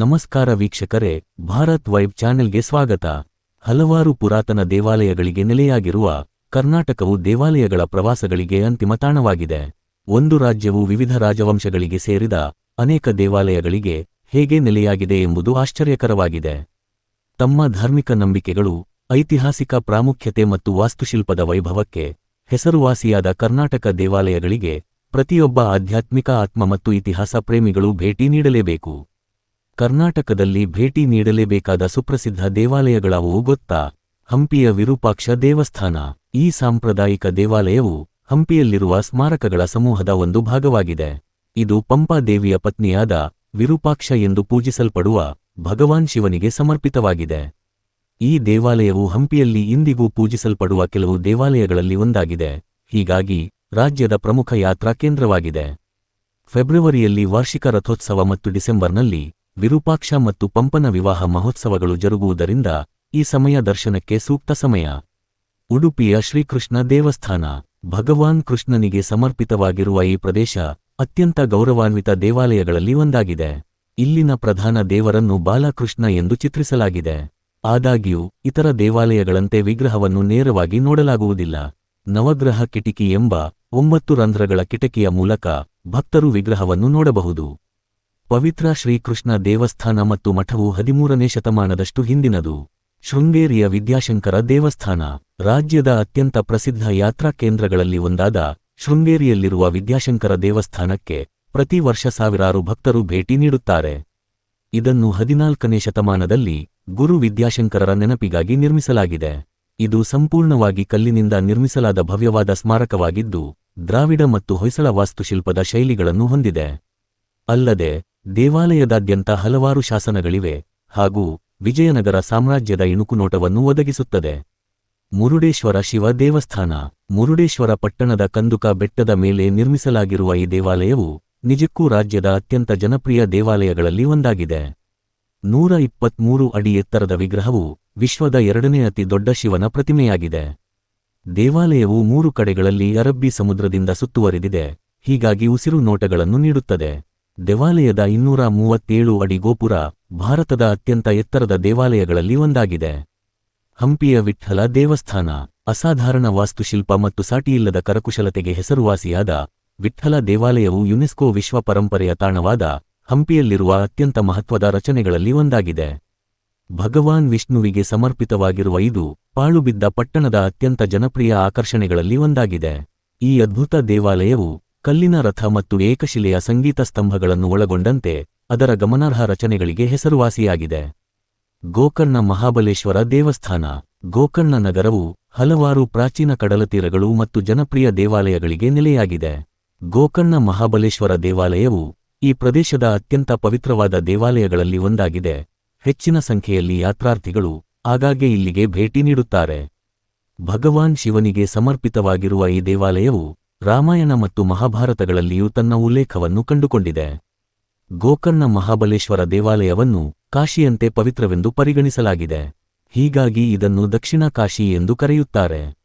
ನಮಸ್ಕಾರ ವೀಕ್ಷಕರೇ, ಭಾರತ್ ವೈಬ್ ಚಾನೆಲ್ಗೆ ಸ್ವಾಗತ. ಹಲವಾರು ಪುರಾತನ ದೇವಾಲಯಗಳಿಗೆ ನೆಲೆಯಾಗಿರುವ ಕರ್ನಾಟಕವು ದೇವಾಲಯಗಳ ಪ್ರವಾಸಗಳಿಗೆ ಅಂತಿಮ ತಾಣವಾಗಿದೆ. ಒಂದು ರಾಜ್ಯವು ವಿವಿಧ ರಾಜವಂಶಗಳಿಗೆ ಸೇರಿದ ಅನೇಕ ದೇವಾಲಯಗಳಿಗೆ ಹೇಗೆ ನೆಲೆಯಾಗಿದೆ ಎಂಬುದು ಆಶ್ಚರ್ಯಕರವಾಗಿದೆ. ತಮ್ಮ ಧಾರ್ಮಿಕ ನಂಬಿಕೆಗಳು, ಐತಿಹಾಸಿಕ ಪ್ರಾಮುಖ್ಯತೆ ಮತ್ತು ವಾಸ್ತುಶಿಲ್ಪದ ವೈಭವಕ್ಕೆ ಹೆಸರುವಾಸಿಯಾದ ಕರ್ನಾಟಕ ದೇವಾಲಯಗಳಿಗೆ ಪ್ರತಿಯೊಬ್ಬ ಆಧ್ಯಾತ್ಮಿಕ ಆತ್ಮ ಮತ್ತು ಇತಿಹಾಸ ಪ್ರೇಮಿಗಳು ಭೇಟಿ ನೀಡಲೇಬೇಕು. ಕರ್ನಾಟಕದಲ್ಲಿ ಭೇಟಿ ನೀಡಲೇಬೇಕಾದ ಸುಪ್ರಸಿದ್ಧ ದೇವಾಲಯಗಳಾವು ಗೊತ್ತಾ? ಹಂಪಿಯ ವಿರೂಪಾಕ್ಷ ದೇವಸ್ಥಾನ. ಈ ಸಾಂಪ್ರದಾಯಿಕ ದೇವಾಲಯವು ಹಂಪಿಯಲ್ಲಿರುವ ಸ್ಮಾರಕಗಳ ಸಮೂಹದ ಒಂದು ಭಾಗವಾಗಿದೆ. ಇದು ಪಂಪಾ ದೇವಿಯ ಪತ್ನಿಯಾದ ವಿರೂಪಾಕ್ಷ ಎಂದು ಪೂಜಿಸಲ್ಪಡುವ ಭಗವಾನ್ ಶಿವನಿಗೆ ಸಮರ್ಪಿತವಾಗಿದೆ. ಈ ದೇವಾಲಯವು ಹಂಪಿಯಲ್ಲಿ ಇಂದಿಗೂ ಪೂಜಿಸಲ್ಪಡುವ ಕೆಲವು ದೇವಾಲಯಗಳಲ್ಲಿ ಒಂದಾಗಿದೆ. ಹೀಗಾಗಿ ರಾಜ್ಯದ ಪ್ರಮುಖ ಯಾತ್ರಾ ಕೇಂದ್ರವಾಗಿದೆ. ಫೆಬ್ರವರಿಯಲ್ಲಿ ವಾರ್ಷಿಕ ರಥೋತ್ಸವ ಮತ್ತು ಡಿಸೆಂಬರ್ನಲ್ಲಿ ವಿರೂಪಾಕ್ಷ ಮತ್ತು ಪಂಪನ ವಿವಾಹ ಮಹೋತ್ಸವಗಳು ಜರುಗುವುದರಿಂದ ಈ ಸಮಯ ದರ್ಶನಕ್ಕೆ ಸೂಕ್ತ ಸಮಯ. ಉಡುಪಿಯ ಶ್ರೀಕೃಷ್ಣ ದೇವಸ್ಥಾನ. ಭಗವಾನ್ ಕೃಷ್ಣನಿಗೆ ಸಮರ್ಪಿತವಾಗಿರುವ ಈ ಪ್ರದೇಶ ಅತ್ಯಂತ ಗೌರವಾನ್ವಿತ ದೇವಾಲಯಗಳಲ್ಲಿ ಒಂದಾಗಿದೆ. ಇಲ್ಲಿನ ಪ್ರಧಾನ ದೇವರನ್ನು ಬಾಲಕೃಷ್ಣ ಎಂದು ಚಿತ್ರಿಸಲಾಗಿದೆ. ಆದಾಗ್ಯೂ, ಇತರ ದೇವಾಲಯಗಳಂತೆ ವಿಗ್ರಹವನ್ನು ನೇರವಾಗಿ ನೋಡಲಾಗುವುದಿಲ್ಲ. ನವಗ್ರಹ ಕಿಟಿಕಿ ಎಂಬ ಒಂಬತ್ತು ರಂಧ್ರಗಳ ಕಿಟಕಿಯ ಮೂಲಕ ಭಕ್ತರು ವಿಗ್ರಹವನ್ನು ನೋಡಬಹುದು. ಪವಿತ್ರ ಶ್ರೀಕೃಷ್ಣ ದೇವಸ್ಥಾನ ಮತ್ತು ಮಠವು ಹದಿಮೂರನೇ ಶತಮಾನದಷ್ಟು ಹಿಂದಿನದು. ಶೃಂಗೇರಿಯ ವಿದ್ಯಾಶಂಕರ ದೇವಸ್ಥಾನ, ರಾಜ್ಯದ ಅತ್ಯಂತ ಪ್ರಸಿದ್ಧ ಯಾತ್ರಾ ಕೇಂದ್ರಗಳಲ್ಲಿ ಒಂದಾದ ಶೃಂಗೇರಿಯಲ್ಲಿರುವ ವಿದ್ಯಾಶಂಕರ ದೇವಸ್ಥಾನಕ್ಕೆ ಪ್ರತಿ ವರ್ಷ ಸಾವಿರಾರು ಭಕ್ತರು ಭೇಟಿ ನೀಡುತ್ತಾರೆ. ಇದನ್ನು ಹದಿನಾಲ್ಕನೇ ಶತಮಾನದಲ್ಲಿ ಗುರು ವಿದ್ಯಾಶಂಕರರ ನೆನಪಿಗಾಗಿ ನಿರ್ಮಿಸಲಾಗಿದೆ. ಇದು ಸಂಪೂರ್ಣವಾಗಿ ಕಲ್ಲಿನಿಂದ ನಿರ್ಮಿಸಲಾದ ಭವ್ಯವಾದ ಸ್ಮಾರಕವಾಗಿದ್ದು, ದ್ರಾವಿಡ ಮತ್ತು ಹೊಯ್ಸಳ ವಾಸ್ತುಶಿಲ್ಪದ ಶೈಲಿಗಳನ್ನು ಹೊಂದಿದೆ. ಅಲ್ಲದೆ ದೇವಾಲಯದಾದ್ಯಂತ ಹಲವಾರು ಶಾಸನಗಳಿವೆ ಹಾಗೂ ವಿಜಯನಗರ ಸಾಮ್ರಾಜ್ಯದ ಇಣುಕುನೋಟವನ್ನು ಒದಗಿಸುತ್ತದೆ. ಮುರುಡೇಶ್ವರ ಶಿವ ದೇವಸ್ಥಾನ, ಮುರುಡೇಶ್ವರ ಪಟ್ಟಣದ ಕಂದುಕ ಬೆಟ್ಟದ ಮೇಲೆ ನಿರ್ಮಿಸಲಾಗಿರುವ ಈ ದೇವಾಲಯವು ನಿಜಕ್ಕೂ ರಾಜ್ಯದ ಅತ್ಯಂತ ಜನಪ್ರಿಯ ದೇವಾಲಯಗಳಲ್ಲಿ ಒಂದಾಗಿದೆ. ನೂರ ಇಪ್ಪತ್ಮೂರು ಅಡಿ ಎತ್ತರದ ವಿಗ್ರಹವು ವಿಶ್ವದ ಎರಡನೇ ಅತಿ ದೊಡ್ಡ ಶಿವನ ಪ್ರತಿಮೆಯಾಗಿದೆ. ದೇವಾಲಯವು ಮೂರು ಕಡೆಗಳಲ್ಲಿ ಅರಬ್ಬಿ ಸಮುದ್ರದಿಂದ ಸುತ್ತುವರಿದಿದೆ, ಹೀಗಾಗಿ ಉಸಿರು ನೋಟಗಳನ್ನು ನೀಡುತ್ತದೆ. ದೇವಾಲಯದ ಇನ್ನೂರ ಮೂವತ್ತೇಳು ಅಡಿ ಗೋಪುರ ಭಾರತದ ಅತ್ಯಂತ ಎತ್ತರದ ದೇವಾಲಯಗಳಲ್ಲಿ ಒಂದಾಗಿದೆ. ಹಂಪಿಯ ವಿಠ್ಠಲ ದೇವಸ್ಥಾನ, ಅಸಾಧಾರಣ ವಾಸ್ತುಶಿಲ್ಪ ಮತ್ತು ಸಾಟಿಯಿಲ್ಲದ ಕರಕುಶಲತೆಗೆ ಹೆಸರುವಾಸಿಯಾದ ವಿಠ್ಠಲ ದೇವಾಲಯವು ಯುನೆಸ್ಕೋ ವಿಶ್ವ ಪರಂಪರೆಯ ತಾಣವಾದ ಹಂಪಿಯಲ್ಲಿರುವ ಅತ್ಯಂತ ಮಹತ್ವದ ರಚನೆಗಳಲ್ಲಿ ಒಂದಾಗಿದೆ. ಭಗವಾನ್ ವಿಷ್ಣುವಿಗೆ ಸಮರ್ಪಿತವಾಗಿರುವ ಇದು ಪಾಳುಬಿದ್ದ ಪಟ್ಟಣದ ಅತ್ಯಂತ ಜನಪ್ರಿಯ ಆಕರ್ಷಣೆಗಳಲ್ಲಿ ಒಂದಾಗಿದೆ. ಈ ಅದ್ಭುತ ದೇವಾಲಯವು ಕಲ್ಲಿನ ರಥ ಮತ್ತು ಏಕಶಿಲೆಯ ಸಂಗೀತ ಸ್ತಂಭಗಳನ್ನು ಒಳಗೊಂಡಂತೆ ಅದರ ಗಮನಾರ್ಹ ರಚನೆಗಳಿಗೆ ಹೆಸರುವಾಸಿಯಾಗಿದೆ. ಗೋಕರ್ಣ ಮಹಾಬಲೇಶ್ವರ ದೇವಸ್ಥಾನ. ಗೋಕರ್ಣ ನಗರವು ಹಲವಾರು ಪ್ರಾಚೀನ ಕಡಲತೀರಗಳು ಮತ್ತು ಜನಪ್ರಿಯ ದೇವಾಲಯಗಳಿಗೆ ನೆಲೆಯಾಗಿದೆ. ಗೋಕರ್ಣ ಮಹಾಬಲೇಶ್ವರ ದೇವಾಲಯವು ಈ ಪ್ರದೇಶದ ಅತ್ಯಂತ ಪವಿತ್ರವಾದ ದೇವಾಲಯಗಳಲ್ಲಿ ಒಂದಾಗಿದೆ. ಹೆಚ್ಚಿನ ಸಂಖ್ಯೆಯಲ್ಲಿ ಯಾತ್ರಾರ್ಥಿಗಳು ಆಗಾಗ್ಗೆ ಇಲ್ಲಿಗೆ ಭೇಟಿ ನೀಡುತ್ತಾರೆ. ಭಗವಾನ್ ಶಿವನಿಗೆ ಸಮರ್ಪಿತವಾಗಿರುವ ಈ ದೇವಾಲಯವು ರಾಮಾಯಣ ಮತ್ತು ಮಹಾಭಾರತಗಳಲ್ಲಿಯೂ ತನ್ನ ಉಲ್ಲೇಖವನ್ನು ಕಂಡುಕೊಂಡಿದೆ. ಗೋಕರ್ಣ ಮಹಾಬಲೇಶ್ವರ ದೇವಾಲಯವನ್ನು ಕಾಶಿಯಂತೆ ಪವಿತ್ರವೆಂದು ಪರಿಗಣಿಸಲಾಗಿದೆ. ಹೀಗಾಗಿ ಇದನ್ನು ದಕ್ಷಿಣ ಕಾಶಿ ಎಂದು ಕರೆಯುತ್ತಾರೆ.